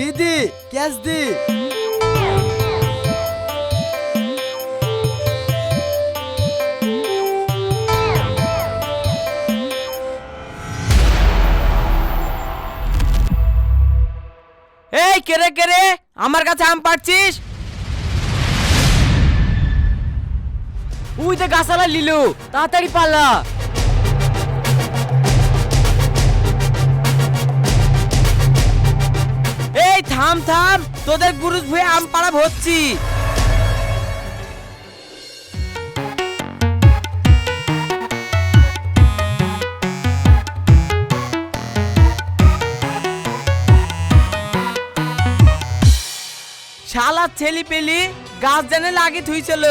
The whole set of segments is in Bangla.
দিদি ক্যাশ দি। এই কেরে কেরে আমার কাছে আম পাচ্ছিস উই তো গাছালা লিলু, তাড়াতাড়ি পালা। থাম থাম, তোদের গুরু ভুয়ে আম পাড়া ভরছি। শালা ছেলি পেলি গাছ জানে লাগে থুইছিল।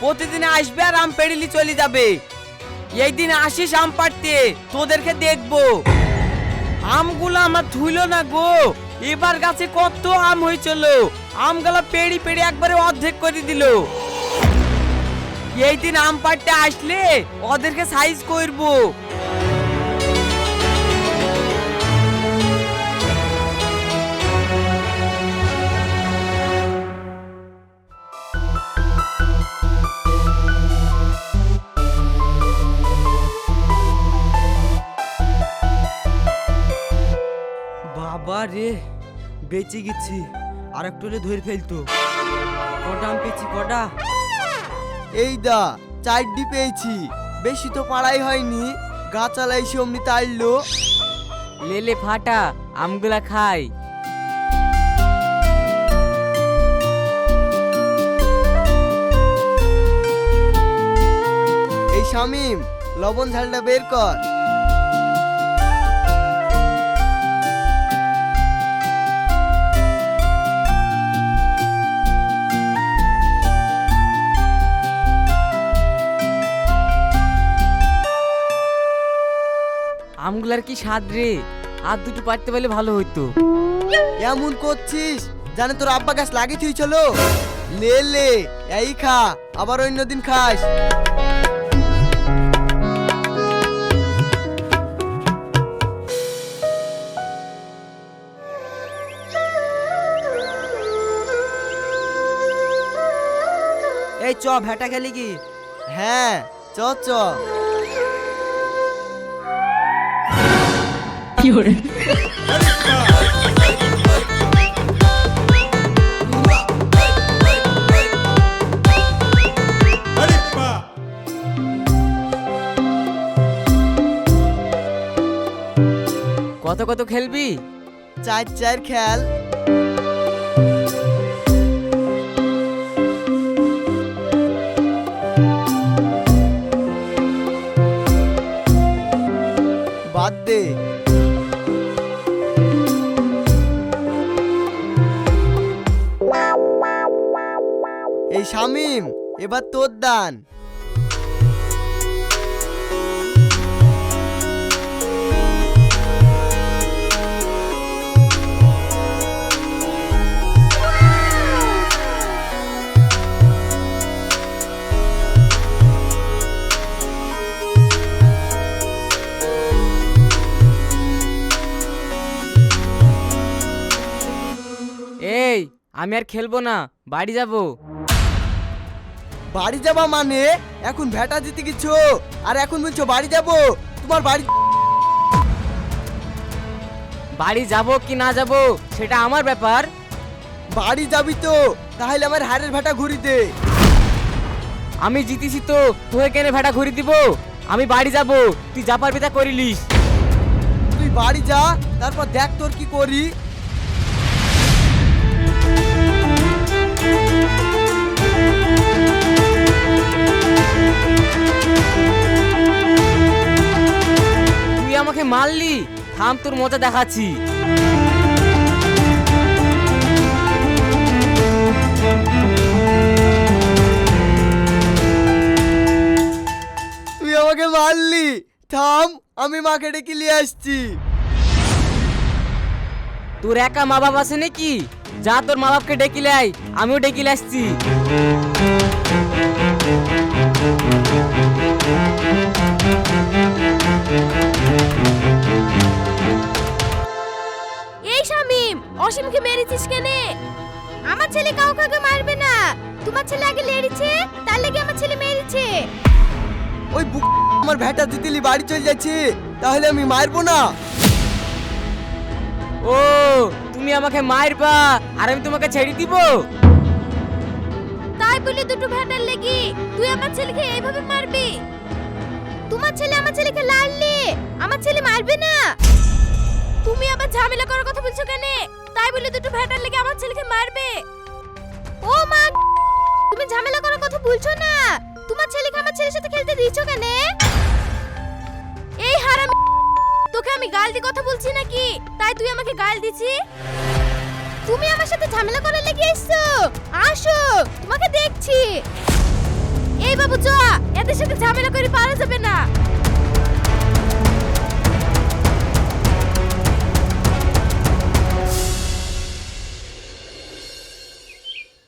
প্রতিদিন আসবে আর আম পেড়িলি চলে যাবে। এই দিন আসিস আম পাড়তে, তোদেরকে দেখব। আমগুলো আমার থুইল না গো। এবার গাছে কত আম হয়েছিল? আমগুলো পেড়ি পেড়ি একবারে অর্ধেক করে দিল। এই দিন আম পাড়তে আসলে ওদেরকে সাইজ করব। বাবা রে বেঁচে গেছি। আর একটু হলে ধরে ফেলতো। কটা আম পেয়েছি কটা? এই দা চারটি পেয়েছি। বেশি তো পাড়াই হয়নি। গাছালা এসে অমনি তাড়লো। লেলে ফাটা আমগুলা খাই। এই শামিম লবণ ঝালটা বের কর। আমগুলার কি স্বাদ রে? আর দুটো পারতে পারলে ভালো হইতো। এমন করছিস? জানে তোর আব্বা গাছ লাগিয়ে তুই চলো। লে লে, এই খা, আবার অন্য দিন খাস। এই চ, ভেটা খেলি কি? হ্যাঁ চ চ। কত কত খেলবি? চার চার খেল। শামিম এবার তোর দান। এই আমি আর খেলব না বাড়ি যাব। বাড়ি যাবা মানে? এখন ভেটা দিতে গেছো। আর এখন বলছো বাড়ি যাব? তোমার বাড়ি বাড়ি যাব কি না যাব সেটা আমার ব্যাপার। বাড়ি যাবি তো তাহলে আমার হাড়ের ভেটা ঘুরি দে। আমি জিতেছি তো তোকে কেনে ভেটা ঘুরি দিব? আমি বাড়ি যাব তুই যা পারবি তা করিলিস। তুই বাড়ি যা তারপর দেখ তোর কি করি। আমাকে মারলি? থাম তোর মজা দেখাচ্ছি। তুই আমাকে মারলি। থাম আমি মাকে ডেকে নিয়ে আসছি। তোর একা মা বাবা আছে নাকি? যা তোর মা বাপকে ডেকিলে আয় আমিও ডেকিলে আসছি। ছেলে কাউকে আগে মারবে না। তোমার ছেলে আগে লেড়েছে তার লেগে আমার ছেলে মেরেছে। ওই বুক আমার ভেটা দিতেলি বাড়ি চলে যাচ্ছে। তাহলে আমি মারবো না। ও তুমি আমাকে মারবা আর আমি তোমাকে ছেড়ে দিব? তাই বলি দুটো ভেটার লেগে তুই আমার ছেলেকে এইভাবে মারবি? তোমার ছেলে আমার ছেলেকে লাড়লে আমার ছেলে মারবে না। তুমি আবার ঝামেলা করার কথা বলছো কেন? তাই বলি দুটো ভেটার লেগে আমার ছেলেকে মারবে। ও মা, তুমি ঝামেলা করার কথা বলছো না। তোমার ছেলেকে আমার ছেলের সাথে খেলতে দিছো কেন? এই হারাম, তোকে আমি গাল দিয়ে কথা বলছি নাকি? তাই তুই আমাকে গাল দিছি তুমি আমার সাথে ঝামেলা করার লেগে এসছো? আসো, তোমাকে দেখছি। এই বাবু চ এদের সাথে ঝামেলা করে পারা যাবে না।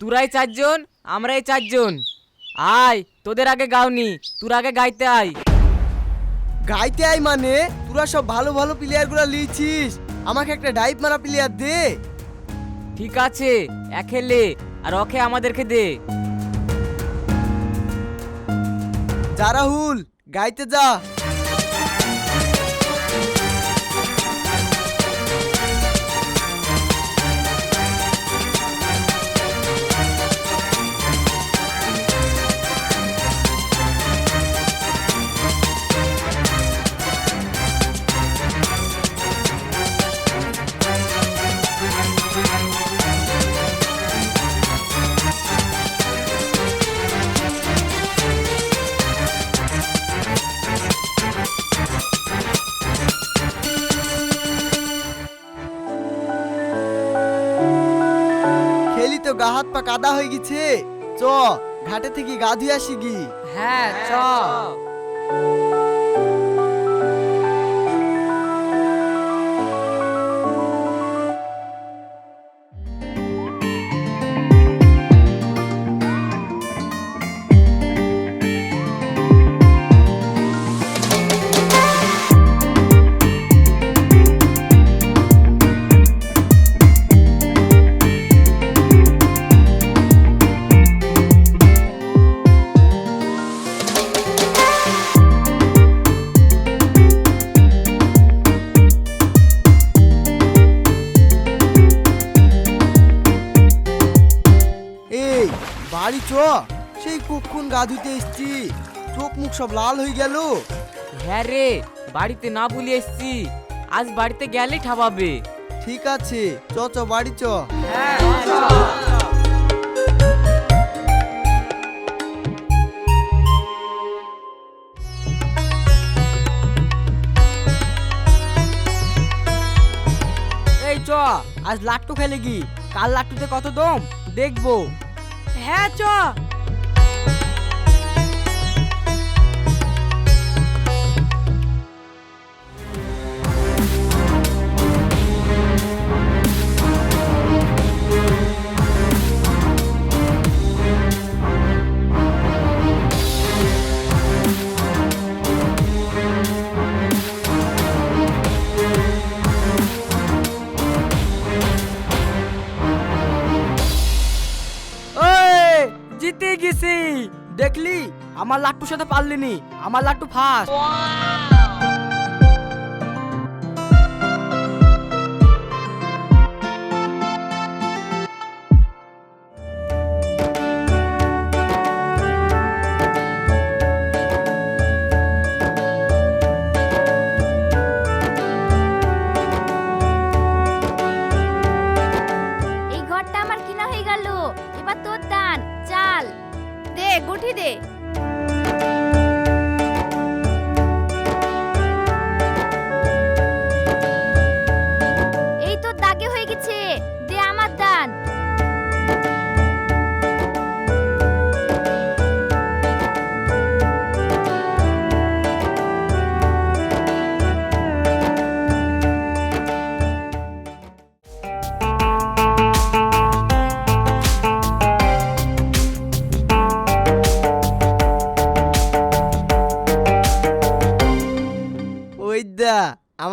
তোরাই চারজন আমরাই চারজন। আয় তোদের আগে গাওনি তোর আগে গাইতে আয়। গাইতে আই মানে? তোরা সব ভালো ভালো প্লেয়ারগুলা লিয়েছিস। আমাকে একটা ডাইভ মারা প্লেয়ার দে। ঠিক আছে একে লে আর ওকে আমাদেরকে দে। যা রাহুল গাইতে যা। কাদা হয়ে গেছে। চ ঘাটে থেকে গা ধুয়ে আসি গি। হ্যাঁ চ। ধুতে এসছি। চোখ মুখ সব লাল হয়ে গেল। হ্যাঁ রে বাড়িতে না বলি এসছি। আজ বাড়িতে গেলেই ঠাবাবে। ঠিক আছে চ চ বাড়ি চ। এই চ আজ লাট্টু খেলে কি? কাল লাট্টুতে কত দম? দেখব। হ্যাঁ চ। আমার লাট্টুর সাথে পারলিনি আমার লাট্টু ফার্স্ট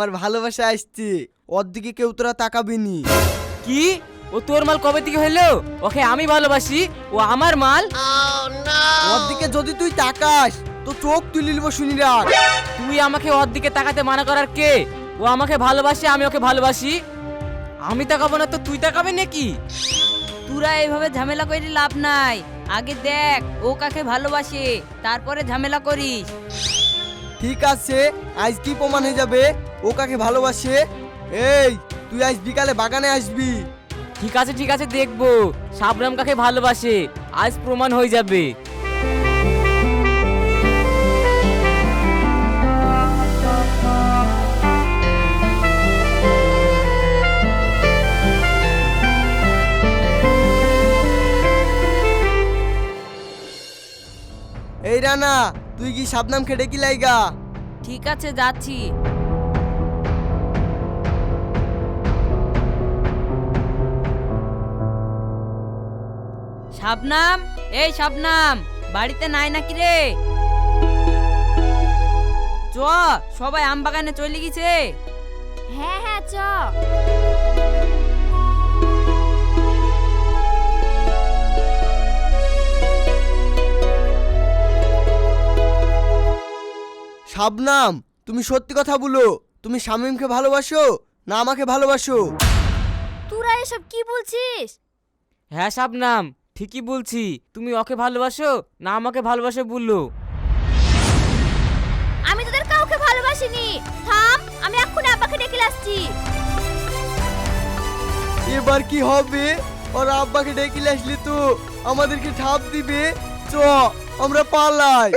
আমার ভালোবাসা আসছে ওর দিকে কেউ তোরা তাকাবিনি। কি? ও তোর মাল কবে থেকে হইল? ওকে আমি ভালোবাসি ও আমার মাল? ওর দিকে যদি তুই তাকাস তো চোখ তুলে নিব শুনি রাখ তুই আমাকে ওর দিকে তাকাতে মানা করার কে? ও আমাকে ভালোবাসে আমি ওকে ভালোবাসি। আমি তাকাবো না তো তুই তাকাবি নাকি? তোরা এইভাবে ঝামেলা করে লাভ নাই। আগে দেখ ও কাকে ভালোবাসে তারপরে ঝামেলা করিস। ঠিক আছে আজ কি প্রমাণ হয়ে যাবে? ও কাকে ভালোবাসে? এই তুই আজ বিকালে বাগানে আসবি। ঠিক আছে ঠিক আছে দেখব। সাবরাম কাকে ভালোবাসে? আজ প্রমাণ হয়ে যাবে। এই রানা তুই কি সাবনাম খেটে কি লাইগা? ঠিক আছে যাচ্ছি। শাবনাম? এই শাবনাম বাড়িতে নাই নাকি রে? চ সবাই আম বাগানে চলে গেছে। হ্যাঁ হ্যাঁ চ। শাবনাম তুমি সত্যি কথা বলো। তুমি শামীমকে ভালোবাসো না আমাকে ভালোবাসো? তোরা এসব কি বলছিস? হ্যাঁ সাবনাম ঠিকই বলছি তুমি ওকে ভালোবাসো না আমাকে ভালোবাসো বলল। আমি তোদের কাউকে ভালোবাসিনি। থাম আমি এখন আব্বাকে ডেকে আসছি। এবার কি হবে? ওর আব্বাকে ডেকে আসলে তো আমাদেরকে ঠাপ দিবে। চ আমরা পালাই।